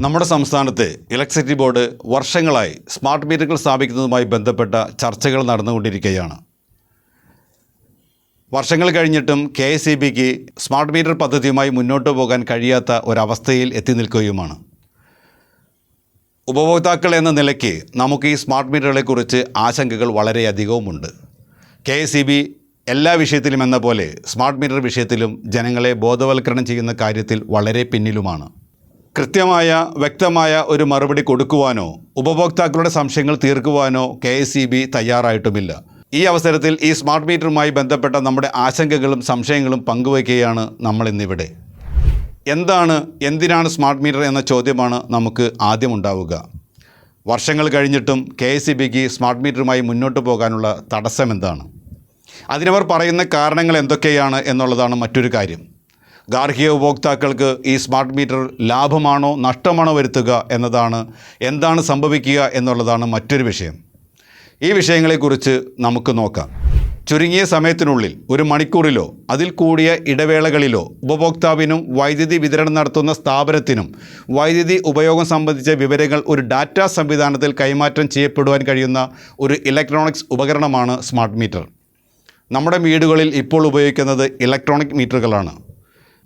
നമ്മുടെ സംസ്ഥാനത്ത് electricity board വർഷങ്ങളായി സ്മാർട്ട് മീറ്ററുകൾ സ്ഥാപിക്കുന്നതുമായി ബന്ധപ്പെട്ട ചർച്ചകൾ നടന്നുകൊണ്ടിരിക്കുകയാണ്. വർഷങ്ങൾ കഴിഞ്ഞിട്ടും കെ എസ് ഇ ബിക്ക് സ്മാർട്ട് മീറ്റർ പദ്ധതിയുമായി മുന്നോട്ട് പോകാൻ കഴിയാത്ത ഒരവസ്ഥയിൽ എത്തി നിൽക്കുകയുമാണ്. ഉപഭോക്താക്കൾ എന്ന നിലയ്ക്ക് നമുക്ക് ഈ സ്മാർട്ട് മീറ്ററുകളെക്കുറിച്ച് ആശങ്കകൾ വളരെയധികവുമുണ്ട് കെ എസ് ഇ ബി എല്ലാ വിഷയത്തിലും എന്ന പോലെ സ്മാർട്ട് മീറ്റർ വിഷയത്തിലും ജനങ്ങളെ ബോധവൽക്കരണം ചെയ്യുന്ന കാര്യത്തിൽ വളരെ പിന്നിലുമാണ്. കൃത്യമായ വ്യക്തമായ ഒരു മറുപടി കൊടുക്കുവാനോ ഉപഭോക്താക്കളുടെ സംശയങ്ങൾ തീർക്കുവാനോ കെ എസ് ഇ ബി തയ്യാറായിട്ടുമില്ല. ഈ അവസരത്തിൽ ഈ സ്മാർട്ട് മീറ്ററുമായി ബന്ധപ്പെട്ട നമ്മുടെ ആശങ്കകളും സംശയങ്ങളും പങ്കുവയ്ക്കുകയാണ് നമ്മൾ ഇന്നിവിടെ എന്താണ് എന്തിനാണ് സ്മാർട്ട് മീറ്റർ എന്ന ചോദ്യമാണ് നമുക്ക് ആദ്യം ഉണ്ടാവുക. വർഷങ്ങൾ കഴിഞ്ഞിട്ടും കെ എസ് ഇ ബിക്ക് സ്മാർട്ട് മീറ്ററുമായി മുന്നോട്ട് പോകാനുള്ള തടസ്സം എന്താണ് അതിനവർ പറയുന്ന കാരണങ്ങൾ എന്തൊക്കെയാണ് എന്നുള്ളതാണ് മറ്റൊരു കാര്യം. ഗാർഹിക ഉപഭോക്താക്കൾക്ക് ഈ സ്മാർട്ട് മീറ്റർ ലാഭമാണോ നഷ്ടമാണോ വരുത്തുക എന്നതാണ് എന്താണ് സംഭവിക്കുക എന്നുള്ളതാണ് മറ്റൊരു വിഷയം. ഈ വിഷയങ്ങളെക്കുറിച്ച് നമുക്ക് നോക്കാം. ചുരുങ്ങിയ സമയത്തിനുള്ളിൽ ഒരു മണിക്കൂറിലോ അതിൽ കൂടിയ ഇടവേളകളിലോ ഉപഭോക്താവിനും വൈദ്യുതി വിതരണം നടത്തുന്ന സ്ഥാപനത്തിനും വൈദ്യുതി ഉപയോഗം സംബന്ധിച്ച വിവരങ്ങൾ ഒരു ഡാറ്റ സംവിധാനത്തിൽ കൈമാറ്റം ചെയ്യപ്പെടുവാൻ കഴിയുന്ന ഒരു ഇലക്ട്രോണിക്സ് ഉപകരണമാണ് സ്മാർട്ട് മീറ്റർ. നമ്മുടെ വീടുകളിൽ ഇപ്പോൾ ഉപയോഗിക്കുന്നത് ഇലക്ട്രോണിക് മീറ്ററുകളാണ്.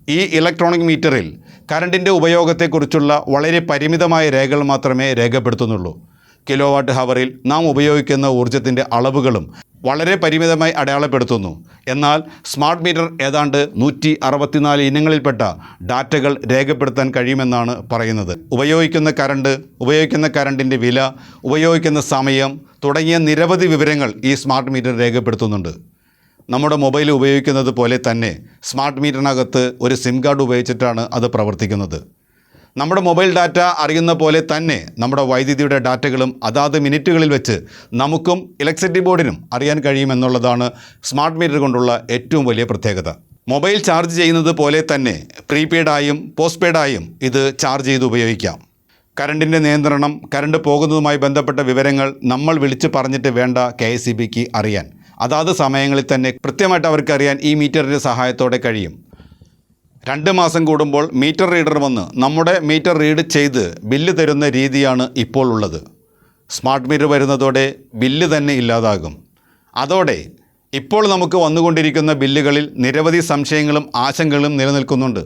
ഈ ഇലക്ട്രോണിക് മീറ്ററിൽ കറണ്ടിന്റെ ഉപയോഗത്തെക്കുറിച്ചുള്ള വളരെ പരിമിതമായ രേഖകൾ മാത്രമേ രേഖപ്പെടുത്തുന്നുള്ളൂ. കിലോ വാട്ട് ഹവറിൽ നാം ഉപയോഗിക്കുന്ന ഊർജത്തിന്റെ അളവുകളും വളരെ പരിമിതമായി അടയാളപ്പെടുത്തുന്നു. എന്നാൽ സ്മാർട്ട് മീറ്റർ ഏതാണ്ട് നൂറ്റി അറുപത്തിനാല് ഇനങ്ങളിൽപ്പെട്ട ഡാറ്റകൾ രേഖപ്പെടുത്താൻ കഴിയുമെന്നാണ് പറയുന്നത്. ഉപയോഗിക്കുന്ന കറണ്ട് ഉപയോഗിക്കുന്ന കറണ്ടിന്റെ വില ഉപയോഗിക്കുന്ന സമയം തുടങ്ങിയ നിരവധി വിവരങ്ങൾ ഈ സ്മാർട്ട് മീറ്റർ രേഖപ്പെടുത്തുന്നുണ്ട്. നമ്മുടെ മൊബൈൽ ഉപയോഗിക്കുന്നത് പോലെ തന്നെ സ്മാർട്ട് മീറ്ററിനകത്ത് ഒരു സിം കാർഡ് ഉപയോഗിച്ചിട്ടാണ് അത് പ്രവർത്തിക്കുന്നത്. നമ്മുടെ മൊബൈൽ ഡാറ്റ അറിയുന്ന പോലെ തന്നെ നമ്മുടെ വൈദ്യുതിയുടെ ഡാറ്റകളും അതാത് മിനിറ്റുകളിൽ വെച്ച് നമുക്കും ഇലക്ട്രിസിറ്റി ബോർഡിനും അറിയാൻ കഴിയുമെന്നുള്ളതാണ് സ്മാർട്ട് മീറ്റർ കൊണ്ടുള്ള ഏറ്റവും വലിയ പ്രത്യേകത. മൊബൈൽ ചാർജ് ചെയ്യുന്നത് പോലെ തന്നെ പ്രീപെയ്ഡായും പോസ്റ്റ് പെയ്ഡായും ഇത് ചാർജ് ചെയ്ത് ഉപയോഗിക്കാം. കറണ്ടിന്റെ നിയന്ത്രണം കറണ്ട് പോകുന്നതുമായി ബന്ധപ്പെട്ട വിവരങ്ങൾ നമ്മൾ വിളിച്ച് പറഞ്ഞിട്ട് വേണ്ട കെ അറിയാൻ. അതാത് സമയങ്ങളിൽ തന്നെ കൃത്യമായിട്ട് അവർക്കറിയാൻ ഈ മീറ്ററിന്റെ സഹായത്തോടെ കഴിയും. രണ്ട് മാസം കൂടുമ്പോൾ മീറ്റർ റീഡർ വന്ന് നമ്മുടെ മീറ്റർ റീഡ് ചെയ്ത് ബില്ല് തരുന്ന രീതിയാണ് ഇപ്പോൾ ഉള്ളത്. സ്മാർട്ട് മീറ്റർ വരുന്നതോടെ ബില്ല് തന്നെ ഇല്ലാതാകും. അതോടെ ഇപ്പോൾ നമുക്ക് വന്നുകൊണ്ടിരിക്കുന്ന ബില്ലുകളിൽ നിരവധി സംശയങ്ങളും ആശങ്കകളും നിലനിൽക്കുന്നുണ്ട്.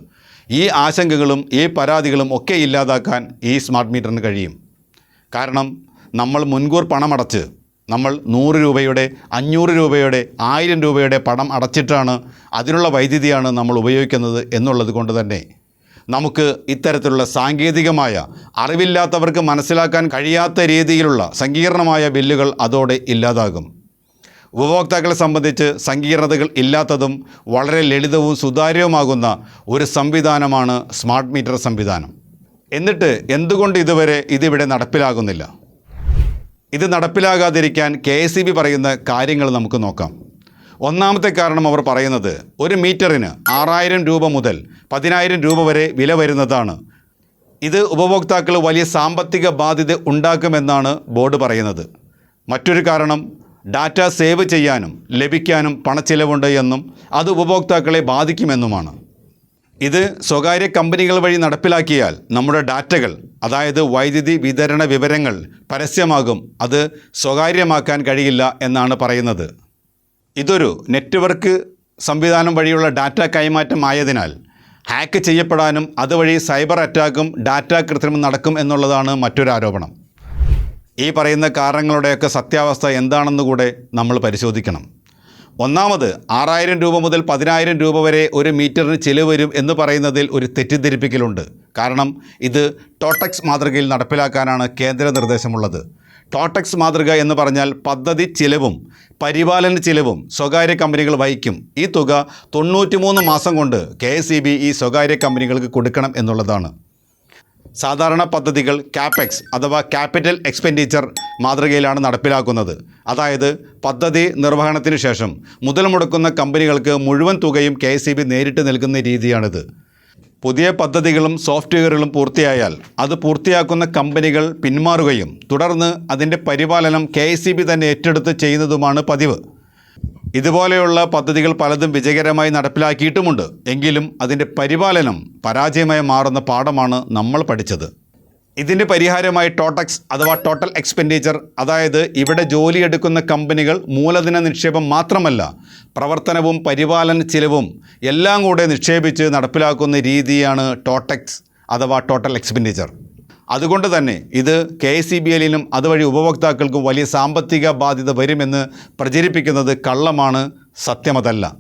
ഈ ആശങ്കകളും ഈ പരാതികളും ഒക്കെ ഇല്ലാതാക്കാൻ ഈ സ്മാർട്ട് മീറ്ററിന് കഴിയും. കാരണം നമ്മൾ മുൻകൂർ പണമടച്ച് നമ്മൾ നൂറ് രൂപയുടെ അഞ്ഞൂറ് രൂപയുടെ ആയിരം രൂപയുടെ പണം അടച്ചിട്ടാണ് അതിനുള്ള വൈദ്യുതിയാണ് നമ്മൾ ഉപയോഗിക്കുന്നത് എന്നുള്ളത് കൊണ്ട് തന്നെ നമുക്ക് ഇത്തരത്തിലുള്ള സാങ്കേതികമായ അറിവില്ലാത്തവർക്ക് മനസ്സിലാക്കാൻ കഴിയാത്ത രീതിയിലുള്ള സങ്കീർണമായ ബില്ലുകൾ അതോടെ ഇല്ലാതാകും. ഉപഭോക്താക്കളെ സംബന്ധിച്ച് സങ്കീർണതകൾ ഇല്ലാത്തതും വളരെ ലളിതവും സുതാര്യവുമാകുന്ന ഒരു സംവിധാനമാണ് സ്മാർട്ട് മീറ്റർ സംവിധാനം. എന്നിട്ട് എന്തുകൊണ്ട് ഇതുവരെ ഇതിവിടെ നടപ്പിലാകുന്നില്ല? ഇത് നടപ്പിലാകാതിരിക്കാൻ കെ എസ് ബി പറയുന്ന കാര്യങ്ങൾ നമുക്ക് നോക്കാം. ഒന്നാമത്തെ കാരണം അവർ പറയുന്നത് ഒരു മീറ്ററിന് ആറായിരം രൂപ മുതൽ പതിനായിരം രൂപ വരെ വില വരുന്നതാണ്. ഇത് ഉപഭോക്താക്കൾ വലിയ സാമ്പത്തിക ബാധ്യത ഉണ്ടാക്കുമെന്നാണ് ബോർഡ് പറയുന്നത്. മറ്റൊരു കാരണം ഡാറ്റ സേവ് ചെയ്യാനും ലഭിക്കാനും പണച്ചിലവുണ്ട് എന്നും അത് ഉപഭോക്താക്കളെ ബാധിക്കുമെന്നുമാണ്. ഇത് സ്വകാര്യ കമ്പനികൾ വഴി നടപ്പിലാക്കിയാൽ നമ്മുടെ ഡാറ്റകൾ അതായത് വൈദ്യുതി വിതരണ വിവരങ്ങൾ പരസ്യമാകും. അത് സ്വകാര്യമാക്കാൻ കഴിയില്ല എന്നാണ് പറയുന്നത്. ഇതൊരു നെറ്റ്വർക്ക് സംവിധാനം വഴിയുള്ള ഡാറ്റ കൈമാറ്റം ആയതിനാൽ ഹാക്ക് ചെയ്യപ്പെടാനും അതുവഴി സൈബർ അറ്റാക്കും ഡാറ്റ കൃത്രിമം നടക്കും എന്നുള്ളതാണ് മറ്റൊരു ആരോപണം. ഈ പറയുന്ന കാരണങ്ങളുടെയൊക്കെ സത്യാവസ്ഥ എന്താണെന്ന് കൂടെ നമ്മൾ പരിശോധിക്കണം. ഒന്നാമത് ആറായിരം രൂപ മുതൽ പതിനായിരം രൂപ വരെ ഒരു മീറ്ററിന് ചിലവ് വരും എന്ന് പറയുന്നതിൽ ഒരു തെറ്റിദ്ധരിപ്പിക്കലുണ്ട്. കാരണം ഇത് ടോട്ടക്സ് മാതൃകയിൽ നടപ്പിലാക്കാനാണ് കേന്ദ്ര നിർദ്ദേശമുള്ളത്. ടോട്ടക്സ് മാതൃക എന്ന് പറഞ്ഞാൽ പദ്ധതി ചിലവും പരിപാലന ചിലവും സ്വകാര്യ കമ്പനികൾ വഹിക്കും. ഈ തുക തൊണ്ണൂറ്റിമൂന്ന് മാസം കൊണ്ട് കെ ഈ സ്വകാര്യ കമ്പനികൾക്ക് കൊടുക്കണം എന്നുള്ളതാണ്. സാധാരണ പദ്ധതികൾ ക്യാപെക്സ് അഥവാ ക്യാപിറ്റൽ എക്സ്പെൻഡിച്ചർ മാതൃകയിലാണ് നടപ്പിലാക്കുന്നത്. അതായത് പദ്ധതി നിർവഹണത്തിന് ശേഷം മുതൽ മുടക്കുന്ന കമ്പനികൾക്ക് മുഴുവൻ തുകയും കെ നേരിട്ട് നൽകുന്ന രീതിയാണിത്. പുതിയ പദ്ധതികളും സോഫ്റ്റ്വെയറുകളും പൂർത്തിയായാൽ അത് പൂർത്തിയാക്കുന്ന കമ്പനികൾ പിന്മാറുകയും തുടർന്ന് അതിന്റെ പരിപാലനം കെ തന്നെ ഏറ്റെടുത്ത് ചെയ്യുന്നതുമാണ് പതിവ്. ഇതുപോലെയുള്ള പദ്ധതികൾ പലതും വിജയകരമായി നടപ്പിലാക്കിയിട്ടുമുണ്ട്. എങ്കിലും അതിന്റെ പരിപാലനം പരാജയമായി മാറുന്ന പാഠമാണ് നമ്മൾ പഠിച്ചത്. ഇതിന്റെ പരിഹാരമായി ടോട്ടക്സ് അഥവാ ടോട്ടൽ എക്സ്പെൻഡിച്ചർ അതായത് ഇവിടെ ജോലിയെടുക്കുന്ന കമ്പനികൾ മൂലധന നിക്ഷേപം മാത്രമല്ല പ്രവർത്തനവും പരിപാലന ചിലവും എല്ലാം കൂടെ നിക്ഷേപിച്ച് നടപ്പിലാക്കുന്ന രീതിയാണ് ടോട്ടക്സ് അഥവാ ടോട്ടൽ എക്സ്പെൻഡിച്ചർ. അതുകൊണ്ട് തന്നെ ഇത് കെ എസ് സി ബി എല്ലിനും അതുവഴി ഉപഭോക്താക്കൾക്കും വലിയ സാമ്പത്തിക ബാധ്യത വരുമെന്ന് പ്രചരിപ്പിക്കുന്നത് കള്ളമാണ് സത്യമതല്ല.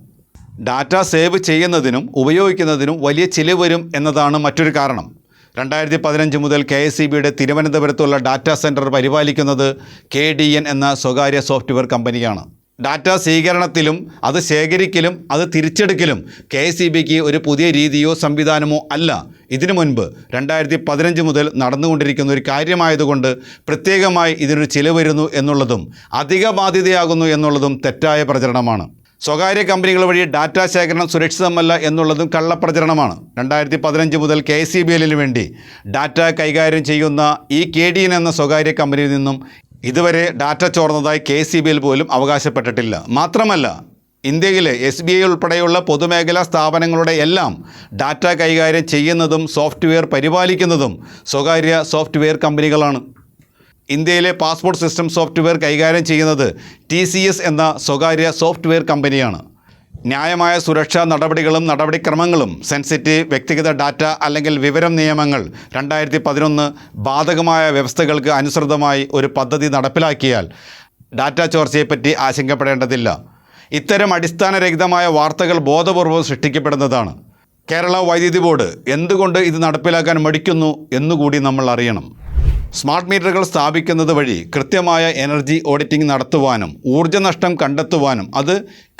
ഡാറ്റ സേവ് ചെയ്യുന്നതിനും ഉപയോഗിക്കുന്നതിനും വലിയ ചിലവ് വരും എന്നതാണ് മറ്റൊരു കാരണം. രണ്ടായിരത്തി പതിനഞ്ച് മുതൽ കെ എസ് സി ബിയുടെ തിരുവനന്തപുരത്തുള്ള ഡാറ്റാ സെന്റർ പരിപാലിക്കുന്നത് കെ ഡി എൻ എന്ന സ്വകാര്യ സോഫ്റ്റ്വെയർ കമ്പനിയാണ്. ഡാറ്റ സ്വീകരണത്തിലും അത് ശേഖരിക്കലും അത് തിരിച്ചെടുക്കലും കെ സി ബിക്ക് ഒരു പുതിയ രീതിയോ സംവിധാനമോ അല്ല. ഇതിനു മുൻപ് രണ്ടായിരത്തി പതിനഞ്ച് മുതൽ നടന്നുകൊണ്ടിരിക്കുന്ന ഒരു കാര്യമായതുകൊണ്ട് പ്രത്യേകമായി ഇതിനൊരു ചിലവ് വരുന്നു എന്നുള്ളതും അധിക ബാധ്യതയാകുന്നു എന്നുള്ളതും തെറ്റായ പ്രചരണമാണ്. സ്വകാര്യ കമ്പനികൾ വഴി ഡാറ്റ ശേഖരണം സുരക്ഷിതമല്ല എന്നുള്ളതും കള്ളപ്രചരണമാണ്. രണ്ടായിരത്തി പതിനഞ്ച് മുതൽ കെ സി ബി എല്ലിന് വേണ്ടി ഡാറ്റ കൈകാര്യം ചെയ്യുന്ന ഈ കെ ഡി എൻ എന്ന സ്വകാര്യ കമ്പനിയിൽ നിന്നും ഇതുവരെ ഡാറ്റ ചോർന്നതായി കെ സി ബി എൽ പോലും അവകാശപ്പെട്ടിട്ടില്ല. മാത്രമല്ല ഇന്ത്യയിലെ എസ് ബി ഐ ഉൾപ്പെടെയുള്ള പൊതുമേഖലാ സ്ഥാപനങ്ങളുടെ എല്ലാം ഡാറ്റ കൈകാര്യം ചെയ്യുന്നതും സോഫ്റ്റ്വെയർ പരിപാലിക്കുന്നതും സ്വകാര്യ സോഫ്റ്റ്വെയർ കമ്പനികളാണ്. ഇന്ത്യയിലെ പാസ്പോർട്ട് സിസ്റ്റം സോഫ്റ്റ്വെയർ കൈകാര്യം ചെയ്യുന്നത് ടി എന്ന സ്വകാര്യ സോഫ്റ്റ്വെയർ കമ്പനിയാണ്. ന്യായമായ സുരക്ഷാ നടപടികളും നടപടിക്രമങ്ങളും സെൻസിറ്റീവ് വ്യക്തിഗത ഡാറ്റ അല്ലെങ്കിൽ വിവരം നിയമങ്ങൾ രണ്ടായിരത്തി പതിനൊന്ന് ബാധകമായ വ്യവസ്ഥകൾക്ക് അനുസൃതമായി ഒരു പദ്ധതി നടപ്പിലാക്കിയാൽ ഡാറ്റ ചോർച്ചയെപ്പറ്റി ആശങ്കപ്പെടേണ്ടതില്ല. ഇത്തരം അടിസ്ഥാനരഹിതമായ വാർത്തകൾ ബോധപൂർവം സൃഷ്ടിക്കപ്പെടുന്നതാണ്. കേരള വൈദ്യുതി ബോർഡ് എന്തുകൊണ്ട് ഇത് നടപ്പിലാക്കാൻ മടിക്കുന്നു എന്നുകൂടി നമ്മൾ അറിയണം. സ്മാർട്ട് മീറ്ററുകൾ സ്ഥാപിക്കുന്നത് വഴി കൃത്യമായ എനർജി ഓഡിറ്റിംഗ് നടത്തുവാനും ഊർജനഷ്ടം കണ്ടെത്തുവാനും അത്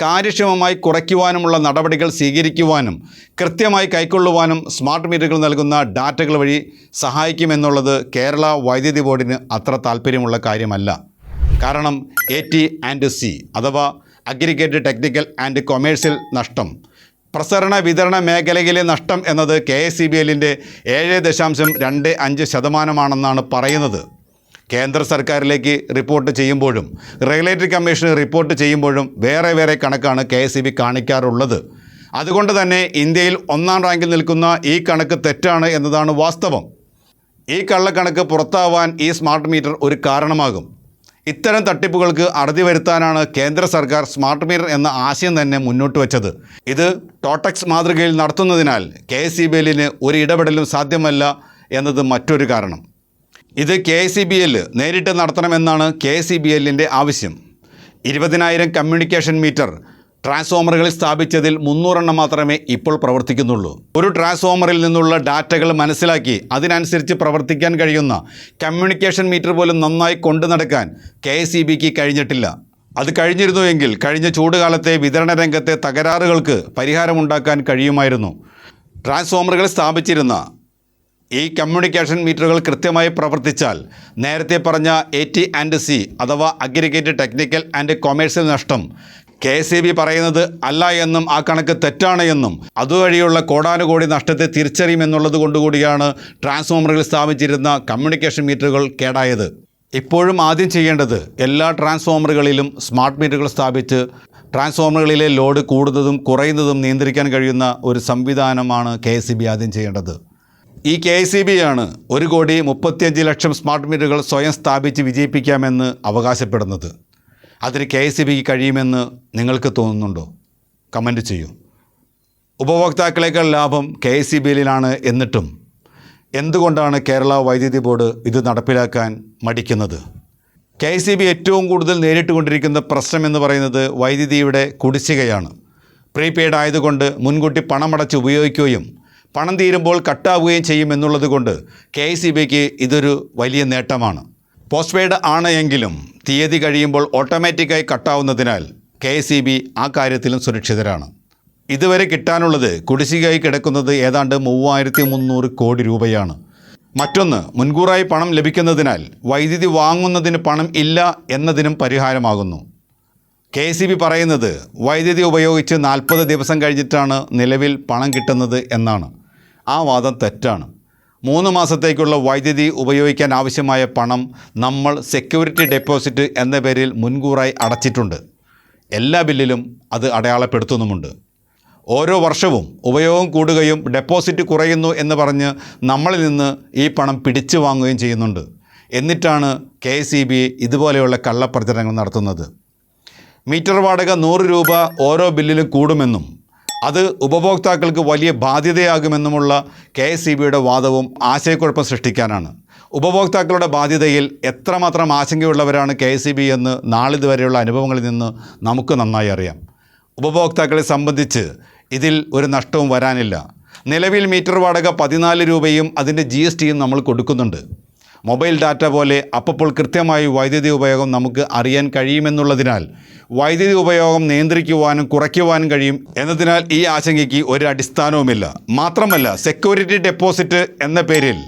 കാര്യക്ഷമമായി കുറയ്ക്കുവാനുമുള്ള നടപടികൾ സ്വീകരിക്കുവാനും കൃത്യമായി കൈക്കൊള്ളുവാനും സ്മാർട്ട് മീറ്ററുകൾ നൽകുന്ന ഡാറ്റകൾ വഴി സഹായിക്കുമെന്നുള്ളത് കേരള വൈദ്യുതി ബോർഡിന് അത്ര താല്പര്യമുള്ള കാര്യമല്ല. കാരണം എ ടി ആൻഡ് സി അഥവാ അഗ്രിഗേറ്റഡ് ടെക്നിക്കൽ ആൻഡ് കൊമേഴ്സ്യൽ നഷ്ടം പ്രസരണ വിതരണ മേഖലയിലെ നഷ്ടം എന്നത് കെ എസ് സി ബി എല്ലിന്റെ ഏഴ് ദശാംശം രണ്ട് അഞ്ച് ശതമാനമാണെന്നാണ് പറയുന്നത്. കേന്ദ്ര സർക്കാരിലേക്ക് റിപ്പോർട്ട് ചെയ്യുമ്പോഴും റെഗുലേറ്ററി കമ്മീഷന് റിപ്പോർട്ട് ചെയ്യുമ്പോഴും വേറെ വേറെ കണക്കാണ് കെ എസ് ബി കാണിക്കാറുള്ളത്. അതുകൊണ്ട് തന്നെ ഇന്ത്യയിൽ ഒന്നാം റാങ്കിൽ നിൽക്കുന്ന ഈ കണക്ക് തെറ്റാണ് എന്നതാണ് വാസ്തവം. ഈ കള്ളക്കണക്ക് പുറത്താവാൻ ഈ സ്മാർട്ട് മീറ്റർ ഒരു കാരണമാകും. ഇത്തരം തട്ടിപ്പുകൾക്ക് അറുതി വരുത്താനാണ് കേന്ദ്ര സർക്കാർ സ്മാർട്ട് മീറ്റർ എന്ന ആശയം തന്നെ മുന്നോട്ട് വെച്ചത്. ഇത് ടോട്ടക്സ് മാതൃകയിൽ നടത്തുന്നതിനാൽ കെ എസ് ബി എല്ലിന് ഒരു ഇടപെടലും സാധ്യമല്ല എന്നത് മറ്റൊരു കാരണം. ഇത് കെ സി ബി നേരിട്ട് നടത്തണമെന്നാണ് കെ സി ബി എല്ലിന്റെ ആവശ്യം. ഇരുപതിനായിരം കമ്മ്യൂണിക്കേഷൻ മീറ്റർ ട്രാൻസ്ഫോമറുകളിൽ സ്ഥാപിച്ചതിൽ മുന്നൂറെണ്ണം മാത്രമേ ഇപ്പോൾ പ്രവർത്തിക്കുന്നുള്ളൂ. ഒരു ട്രാൻസ്ഫോമറിൽ നിന്നുള്ള ഡാറ്റകൾ മനസ്സിലാക്കി അതിനനുസരിച്ച് പ്രവർത്തിക്കാൻ കഴിയുന്ന കമ്മ്യൂണിക്കേഷൻ മീറ്റർ പോലും നന്നായി കൊണ്ടു നടക്കാൻ കെ കഴിഞ്ഞിട്ടില്ല. അത് കഴിഞ്ഞിരുന്നുവെങ്കിൽ കഴിഞ്ഞ ചൂടുകാലത്തെ വിതരണ രംഗത്തെ തകരാറുകൾക്ക് പരിഹാരമുണ്ടാക്കാൻ കഴിയുമായിരുന്നു. ട്രാൻസ്ഫോമറുകൾ സ്ഥാപിച്ചിരുന്ന ഈ കമ്മ്യൂണിക്കേഷൻ മീറ്ററുകൾ കൃത്യമായി പ്രവർത്തിച്ചാൽ നേരത്തെ പറഞ്ഞ എ ടി ആൻഡ് സി അഥവാ അഗ്രിഗേറ്റ് ടെക്നിക്കൽ ആൻഡ് കൊമേഴ്സ്യൽ നഷ്ടം കെ എസ് ഇ ബി പറയുന്നത് അല്ല എന്നും ആ കണക്ക് തെറ്റാണ് എന്നും അതുവഴിയുള്ള കോടാനുകോടി നഷ്ടത്തെ തിരിച്ചറിയുമെന്നുള്ളത് കൊണ്ടുകൂടിയാണ് ട്രാൻസ്ഫോമറുകൾ സ്ഥാപിച്ചിരുന്ന കമ്മ്യൂണിക്കേഷൻ മീറ്ററുകൾ കേടായത്. ഇപ്പോഴും ആദ്യം ചെയ്യേണ്ടത് എല്ലാ ട്രാൻസ്ഫോമറുകളിലും സ്മാർട്ട് മീറ്ററുകൾ സ്ഥാപിച്ച് ട്രാൻസ്ഫോമറുകളിലെ ലോഡ് കൂടുന്നതും കുറയുന്നതും നിയന്ത്രിക്കാൻ കഴിയുന്ന ഒരു സംവിധാനമാണ് കെ ആദ്യം ചെയ്യേണ്ടത്. ഈ കെ സി ബി ആണ് ഒരു കോടി മുപ്പത്തിയഞ്ച് ലക്ഷം സ്മാർട്ട് മീറ്ററുകൾ സ്വയം സ്ഥാപിച്ച് വിജയിപ്പിക്കാമെന്ന് അവകാശപ്പെടുന്നത്. അതിന് കെ എസ് ബിക്ക് കഴിയുമെന്ന് നിങ്ങൾക്ക് തോന്നുന്നുണ്ടോ? കമന്റ് ചെയ്യൂ. ഉപഭോക്താക്കളേക്കാൾ ലാഭം കെ എസ് സി ബിയിലാണ് എന്നിട്ടും എന്തുകൊണ്ടാണ് കേരള വൈദ്യുതി ബോർഡ് ഇത് നടപ്പിലാക്കാൻ മടിക്കുന്നത്? കെ എസ് സി ബി ഏറ്റവും കൂടുതൽ നേരിട്ടുകൊണ്ടിരിക്കുന്ന പ്രശ്നം എന്ന് പറയുന്നത് വൈദ്യുതിയുടെ കുടിശ്ശികയാണ്. പ്രീപെയ്ഡ് ആയതുകൊണ്ട് മുൻകൂട്ടി പണമടച്ച് ഉപയോഗിക്കുകയും പണം തീരുമ്പോൾ കട്ടാവുകയും ചെയ്യും എന്നുള്ളത് കൊണ്ട് കെ സി ബിക്ക് ഇതൊരു വലിയ നേട്ടമാണ്. പോസ്റ്റ് പെയ്ഡ് ആണ് എങ്കിലും തീയതി കഴിയുമ്പോൾ ഓട്ടോമാറ്റിക്കായി കട്ടാവുന്നതിനാൽ കെ സി ബി ആ കാര്യത്തിലും സുരക്ഷിതരാണ്. ഇതുവരെ കിട്ടാനുള്ളത് കുടിശ്ശികയായി കിടക്കുന്നത് ഏതാണ്ട് മൂവായിരത്തി മുന്നൂറ് കോടി രൂപയാണ്. മറ്റൊന്ന് മുൻകൂറായി പണം ലഭിക്കുന്നതിനാൽ വൈദ്യുതി വാങ്ങുന്നതിന് പണം ഇല്ല എന്നതിനും പരിഹാരമാകുന്നു. കെ സി ബി പറയുന്നത് വൈദ്യുതി ഉപയോഗിച്ച് നാൽപ്പത് ദിവസം കഴിഞ്ഞിട്ടാണ് നിലവിൽ പണം കിട്ടുന്നത് എന്നാണ്. ആ വാദം തെറ്റാണ്. മൂന്ന് മാസത്തേക്കുള്ള വൈദ്യുതി ഉപയോഗിക്കാൻ ആവശ്യമായ പണം നമ്മൾ സെക്യൂരിറ്റി ഡെപ്പോസിറ്റ് എന്ന പേരിൽ മുൻകൂറായി അടച്ചിട്ടുണ്ട്. എല്ലാ ബില്ലിലും അത് അടയാളപ്പെടുത്തുന്നുമുണ്ട്. ഓരോ വർഷവും ഉപയോഗം കൂടുകയും ഡെപ്പോസിറ്റ് കുറയുന്നു എന്ന് പറഞ്ഞ് നമ്മളിൽ നിന്ന് ഈ പണം പിടിച്ചു വാങ്ങുകയും ചെയ്യുന്നുണ്ട്. എന്നിട്ടാണ് കെ ഇ ബി ഇതുപോലെയുള്ള കള്ളപ്രചരണങ്ങൾ നടത്തുന്നത്. മീറ്റർ വാടക നൂറ് രൂപ ഓരോ ബില്ലിലും കൂടുമെന്നും അത് ഉപഭോക്താക്കൾക്ക് വലിയ ബാധ്യതയാകുമെന്നുമുള്ള കെ എസ് ഇ ബിയുടെ വാദവും ആശയക്കുഴപ്പം സൃഷ്ടിക്കാനാണ്. ഉപഭോക്താക്കളുടെ ബാധ്യതയിൽ എത്രമാത്രം ആശങ്കയുള്ളവരാണ് കെ എസ് ഇ ബി എന്ന് നാളിതുവരെയുള്ള അനുഭവങ്ങളിൽ നിന്ന് നമുക്ക് നന്നായി അറിയാം. ഉപഭോക്താക്കളെ സംബന്ധിച്ച് ഇതിൽ ഒരു നഷ്ടവും വരാനില്ല. നിലവിൽ മീറ്റർ വാടക പതിനാല് രൂപയും അതിന്റെ ജി എസ് ടിയും നമ്മൾ കൊടുക്കുന്നുണ്ട്. മൊബൈൽ ഡാറ്റ പോലെ അപ്പോൾ കൃത്യമായി വൈദ്യുതി ഉപയോഗം നമുക്ക് അറിയാൻ കഴിയുമെന്നുള്ളതിനാൽ വൈദ്യുതി ഉപയോഗം നിയന്ത്രിക്കുവാനും കുറയ്ക്കുവാനും കഴിയും എന്നതിനാൽ ഈ ആശങ്കയ്ക്ക് ഒരു അടിസ്ഥാനവുമില്ല. മാത്രമല്ല സെക്യൂരിറ്റി ഡെപ്പോസിറ്റ് എന്ന പേരിൽ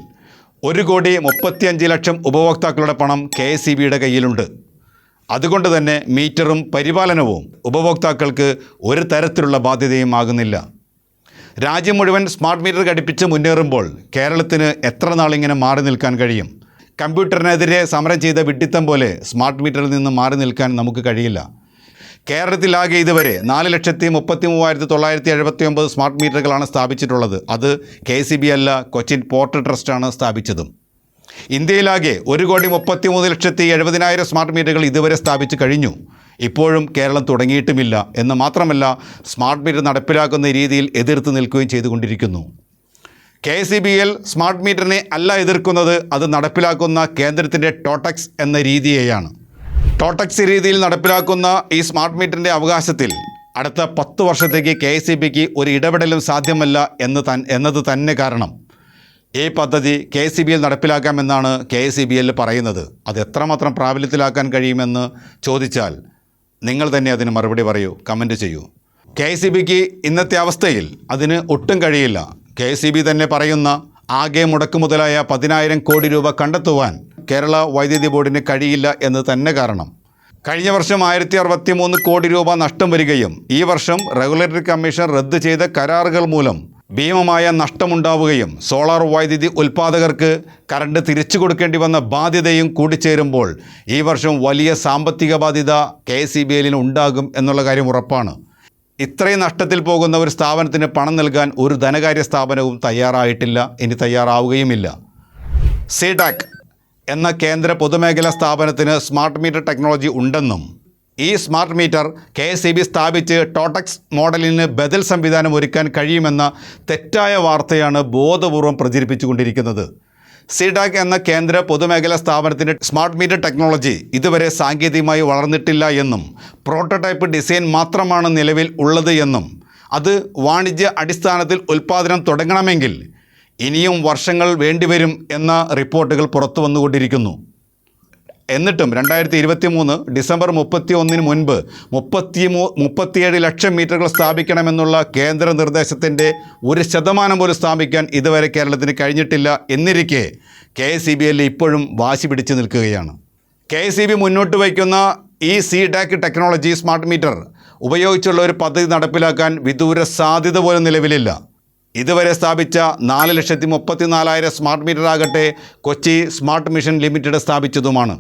ഒരു കോടി മുപ്പത്തിയഞ്ച് ലക്ഷം ഉപഭോക്താക്കളുടെ പണം കെ എസ് കയ്യിലുണ്ട്. അതുകൊണ്ട് തന്നെ മീറ്ററും പരിപാലനവും ഉപഭോക്താക്കൾക്ക് ഒരു തരത്തിലുള്ള ബാധ്യതയും ആകുന്നില്ല. രാജ്യം മുഴുവൻ സ്മാർട്ട് മീറ്റർ ഘടിപ്പിച്ച് മുന്നേറുമ്പോൾ കേരളത്തിന് എത്ര നാളിങ്ങനെ മാറി നിൽക്കാൻ കഴിയും? കമ്പ്യൂട്ടറിനെതിരെ സമരം ചെയ്ത വിഡ്ഢിത്തം പോലെ സ്മാർട്ട് മീറ്ററിൽ നിന്ന് മാറി നിൽക്കാൻ നമുക്ക് കഴിയില്ല. കേരളത്തിലാകെ ഇതുവരെ നാല് ലക്ഷത്തി മുപ്പത്തി മൂവായിരത്തി തൊള്ളായിരത്തി എഴുപത്തി ഒമ്പത് സ്മാർട്ട് മീറ്ററുകളാണ് സ്ഥാപിച്ചിട്ടുള്ളത്. അത് കെ സി ബി അല്ല കൊച്ചിൻ പോർട്ട് ട്രസ്റ്റാണ് സ്ഥാപിച്ചതും. ഇന്ത്യയിലാകെ ഒരു കോടി മുപ്പത്തി മൂന്ന് ലക്ഷത്തി എഴുപതിനായിരം സ്മാർട്ട് മീറ്ററുകൾ ഇതുവരെ സ്ഥാപിച്ചു കഴിഞ്ഞു. ഇപ്പോഴും കേരളം തുടങ്ങിയിട്ടുമില്ല. എന്ന് മാത്രമല്ല സ്മാർട്ട് മീറ്റർ നടപ്പിലാക്കുന്ന രീതിയിൽ എതിർത്ത് നിൽക്കുകയും ചെയ്തുകൊണ്ടിരിക്കുന്നു. K C B L smart മീറ്ററിനെ അല്ല എതിർക്കുന്നത് അത് നടപ്പിലാക്കുന്ന കേന്ദ്രത്തിന്റെ ടോട്ടക്സ് എന്ന രീതിയെയാണ്. ടോട്ടക്സ് രീതിയിൽ നടപ്പിലാക്കുന്ന ഈ സ്മാർട്ട് മീറ്ററിന്റെ അവകാശത്തിൽ അടുത്ത പത്ത് വർഷത്തേക്ക് കെ എസ് ബിക്ക് ഒരു ഇടപെടലും സാധ്യമല്ല എന്ന് തൻ എന്നത് തന്നെ കാരണം. ഈ പദ്ധതി കെ സി ബി എൽ നടപ്പിലാക്കാമെന്നാണ് കെ എസ് ബി എൽ പറയുന്നത്. അത് എത്രമാത്രം പ്രാബല്യത്തിലാക്കാൻ കഴിയുമെന്ന് ചോദിച്ചാൽ നിങ്ങൾ തന്നെ അതിന് മറുപടി പറയൂ കമന്റ് ചെയ്യൂ. കെ സി ബിക്ക് ഇന്നത്തെ അവസ്ഥയിൽ അതിന് ഒട്ടും കഴിയില്ല. കെ സി ബി തന്നെ പറയുന്ന ആകെ മുടക്ക് മുതലായ പതിനായിരം കോടി രൂപ കണ്ടെത്തുവാൻ കേരള വൈദ്യുതി ബോർഡിന് കഴിയില്ല എന്ന് തന്നെ കാരണം. കഴിഞ്ഞ വർഷം ആയിരത്തി അറുപത്തി മൂന്ന് കോടി രൂപ നഷ്ടം വരികയും ഈ വർഷം റെഗുലേറ്ററി കമ്മീഷൻ റദ്ദ് ചെയ്ത കരാറുകൾ മൂലം ഭീമമായ നഷ്ടമുണ്ടാവുകയും സോളാർ വൈദ്യുതി ഉൽപ്പാദകർക്ക് കറണ്ട് തിരിച്ചു കൊടുക്കേണ്ടി വന്ന ബാധ്യതയും കൂടിച്ചേരുമ്പോൾ ഈ വർഷം വലിയ സാമ്പത്തിക ബാധ്യത കെ സി ബി എല്ലിന് ഉണ്ടാകും എന്നുള്ള കാര്യം ഉറപ്പാണ്. ഇത്രയും നഷ്ടത്തിൽ പോകുന്ന ഒരു സ്ഥാപനത്തിന് പണം നൽകാൻ ഒരു ധനകാര്യ സ്ഥാപനവും തയ്യാറായിട്ടില്ല ഇനി തയ്യാറാവുകയുമില്ല. സിഡാക് എന്ന കേന്ദ്ര പൊതുമേഖലാ സ്ഥാപനത്തിന് സ്മാർട്ട് മീറ്റർ ടെക്നോളജി ഉണ്ടെന്നും ഈ smart meter K S B സ്ഥാപിച്ച് ടോട്ടക്സ് മോഡലിന് ബദൽ സംവിധാനം ഒരുക്കാൻ കഴിയുമെന്ന തെറ്റായ വാർത്തയാണ് ബോധപൂർവം പ്രചരിപ്പിച്ചുകൊണ്ടിരിക്കുന്നത്. സിഡാക് എന്ന കേന്ദ്ര പൊതുമേഖലാ സ്ഥാപനത്തിന്റെ സ്മാർട്ട് മീറ്റർ ടെക്നോളജി ഇതുവരെ സാങ്കേതികമായി വളർന്നിട്ടില്ല എന്നും പ്രോട്ടോടൈപ്പ് ഡിസൈൻ മാത്രമാണ് നിലവിൽ ഉള്ളത് എന്നും അത് വാണിജ്യ അടിസ്ഥാനത്തിൽ ഉൽപ്പാദനം തുടങ്ങണമെങ്കിൽ ഇനിയും വർഷങ്ങൾ വേണ്ടിവരും എന്ന റിപ്പോർട്ടുകൾ പുറത്തു വന്നുകൊണ്ടിരിക്കുന്നു എന്നിട്ടും രണ്ടായിരത്തി ഇരുപത്തി മൂന്ന് ഡിസംബർ മുപ്പത്തി ഒന്നിന് മുൻപ് മുപ്പത്തി മൂ മുപ്പത്തിയേഴ് ലക്ഷം മീറ്ററുകൾ സ്ഥാപിക്കണമെന്നുള്ള കേന്ദ്ര നിർദ്ദേശത്തിന്റെ ഒരു ശതമാനം പോലും സ്ഥാപിക്കാൻ ഇതുവരെ കേരളത്തിന് കഴിഞ്ഞിട്ടില്ല എന്നിരിക്കെ K S C B L ഇപ്പോഴും വാശി പിടിച്ചു നിൽക്കുകയാണ്. കെ എസ് സി ബി മുന്നോട്ട് വയ്ക്കുന്ന ഈ C DAC technology smart meter ഉപയോഗിച്ചുള്ള ഒരു പദ്ധതി നടപ്പിലാക്കാൻ വിദൂര സാധ്യത പോലും നിലവിലില്ല. ഇതുവരെ സ്ഥാപിച്ച നാല് ലക്ഷത്തി മുപ്പത്തി നാലായിരം സ്മാർട്ട് മീറ്റർ ആകട്ടെ കൊച്ചി സ്മാർട്ട് മിഷൻ ലിമിറ്റഡ് സ്ഥാപിച്ചതുമാണ്.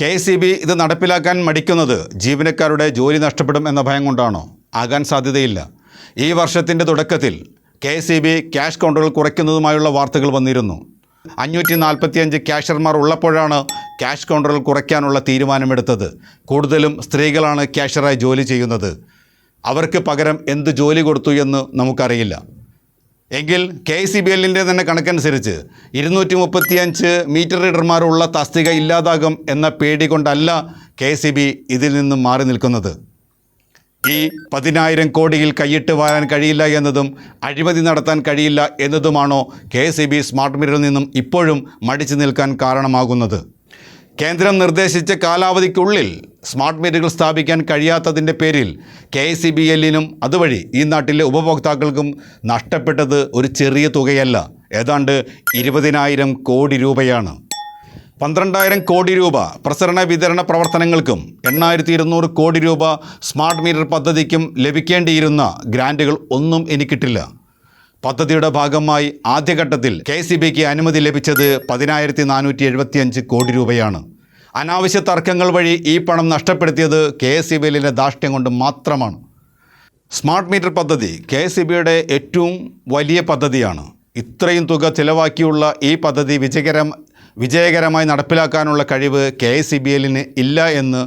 കെ സി ബി ഇത് നടപ്പിലാക്കാൻ മടിക്കുന്നത് ജീവനക്കാരുടെ ജോലി നഷ്ടപ്പെടും എന്ന ഭയം കൊണ്ടാണോ? ആകാൻ സാധ്യതയില്ല. ഈ വർഷത്തിന്റെ തുടക്കത്തിൽ കെ സി ബി ക്യാഷ് കൗണ്ടറുകൾ കുറയ്ക്കുന്നതുമായുള്ള വാർത്തകൾ വന്നിരുന്നു. അഞ്ഞൂറ്റി നാൽപ്പത്തിയഞ്ച് ക്യാഷർമാർ ഉള്ളപ്പോഴാണ് ക്യാഷ് കൗണ്ടറുകൾ കുറയ്ക്കാനുള്ള തീരുമാനമെടുത്തത്. കൂടുതലും സ്ത്രീകളാണ് ക്യാഷറായി ജോലി ചെയ്യുന്നത്. അവർക്ക് പകരം എന്ത് ജോലി കൊടുത്തു എന്ന് നമുക്കറിയില്ല. എങ്കിൽ കെ സി ബി എല്ലിന്റെ തന്നെ കണക്കനുസരിച്ച് ഇരുന്നൂറ്റി മുപ്പത്തിയഞ്ച് മീറ്റർ റീഡർമാരുള്ള തസ്തിക ഇല്ലാതാകും എന്ന പേടി കൊണ്ടല്ല കെ സി ബി ഇതിൽ നിന്നും മാറി നിൽക്കുന്നത്. ഈ പതിനായിരം കോടിയിൽ കൈയിട്ട് വാരാൻ കഴിയില്ല എന്നതും അഴിമതി നടത്താൻ കഴിയില്ല എന്നതുമാണോ കെ സി ബി സ്മാർട്ട് മീറ്ററിൽ നിന്നും ഇപ്പോഴും മടിച്ചു നിൽക്കാൻ കാരണമാകുന്നത്. കേന്ദ്രം നിർദ്ദേശിച്ച കാലാവധിക്കുള്ളിൽ സ്മാർട്ട് മീറ്ററുകൾ സ്ഥാപിക്കാൻ കഴിയാത്തതിന്റെ പേരിൽ കെ സി ബി എല്ലിനും അതുവഴി ഈ നാട്ടിലെ ഉപഭോക്താക്കൾക്കും നഷ്ടപ്പെട്ടത് ഒരു ചെറിയ തുകയല്ല. ഏതാണ്ട് ഇരുപതിനായിരം കോടി രൂപയാണ്. പന്ത്രണ്ടായിരം കോടി രൂപ പ്രസരണ വിതരണ പ്രവർത്തനങ്ങൾക്കും എണ്ണായിരത്തി ഇരുന്നൂറ് കോടി രൂപ സ്മാർട്ട് മീറ്റർ പദ്ധതിക്കും ലഭിക്കേണ്ടിയിരുന്ന ഗ്രാന്റുകൾ ഒന്നും എനിക്കിട്ടില്ല. പദ്ധതിയുടെ ഭാഗമായി ആദ്യഘട്ടത്തിൽ കെ സി ബിക്ക് അനുമതി ലഭിച്ചത് പതിനായിരത്തി നാനൂറ്റി എഴുപത്തിയഞ്ച് കോടി രൂപയാണ്. അനാവശ്യ തർക്കങ്ങൾ വഴി ഈ പണം നഷ്ടപ്പെടുത്തിയത് കെ എസ് സി ബി എല്ലിന്റെ ധാർഷ്ട്യം കൊണ്ട് മാത്രമാണ്. സ്മാർട്ട് മീറ്റർ പദ്ധതി കെ എസ് ഇ ബിയുടെ ഏറ്റവും വലിയ പദ്ധതിയാണ്. ഇത്രയും തുക ചിലവാക്കിയുള്ള ഈ പദ്ധതി വിജയകരം വിജയകരമായി നടപ്പിലാക്കാനുള്ള കഴിവ് കെ എസ് ഇ ബി എല്ലിന് ഇല്ല എന്ന്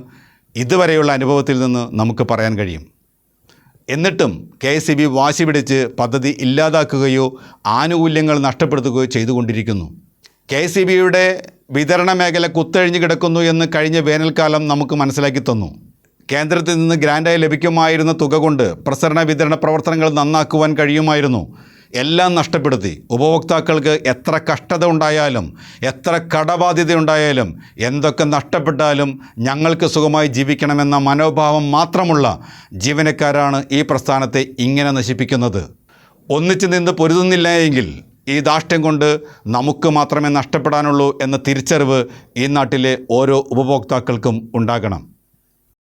ഇതുവരെയുള്ള അനുഭവത്തിൽ നിന്ന് നമുക്ക് പറയാൻ കഴിയും. എന്നിട്ടും കെ എസ് ബി വാശി പിടിച്ച് പദ്ധതി ഇല്ലാതാക്കുകയോ ആനുകൂല്യങ്ങൾ നഷ്ടപ്പെടുത്തുകയോ ചെയ്തുകൊണ്ടിരിക്കുന്നു. കെ എസ് സി ബിയുടെ വിതരണ മേഖല കുത്തഴിഞ്ഞു കിടക്കുന്നു എന്ന് കഴിഞ്ഞ വേനൽക്കാലം നമുക്ക് മനസ്സിലാക്കി തന്നു. കേന്ദ്രത്തിൽ നിന്ന് ഗ്രാൻഡായി ലഭിക്കുമായിരുന്ന തുക കൊണ്ട് പ്രസരണ വിതരണ പ്രവർത്തനങ്ങൾ നന്നാക്കുവാൻ കഴിയുമായിരുന്നു. എല്ലാം നഷ്ടപ്പെടുത്തി. ഉപഭോക്താക്കൾക്ക് എത്ര കഷ്ടത ഉണ്ടായാലും എത്ര കടബാധ്യത ഉണ്ടായാലും എന്തൊക്കെ നഷ്ടപ്പെട്ടാലും ഞങ്ങൾക്ക് സുഖമായി ജീവിക്കണമെന്ന മനോഭാവം മാത്രമുള്ള ജീവനക്കാരാണ് ഈ പ്രസ്ഥാനത്തെ ഇങ്ങനെ നശിപ്പിക്കുന്നത്. ഒന്നിച്ചു നിന്ന് പൊരുതുന്നില്ല എങ്കിൽ ഈ ദാഷ്ട്യം കൊണ്ട് നമുക്ക് മാത്രമേ നഷ്ടപ്പെടാനുള്ളൂ എന്ന തിരിച്ചറിവ് ഈ നാട്ടിലെ ഓരോ ഉപഭോക്താക്കൾക്കും ഉണ്ടാകണം.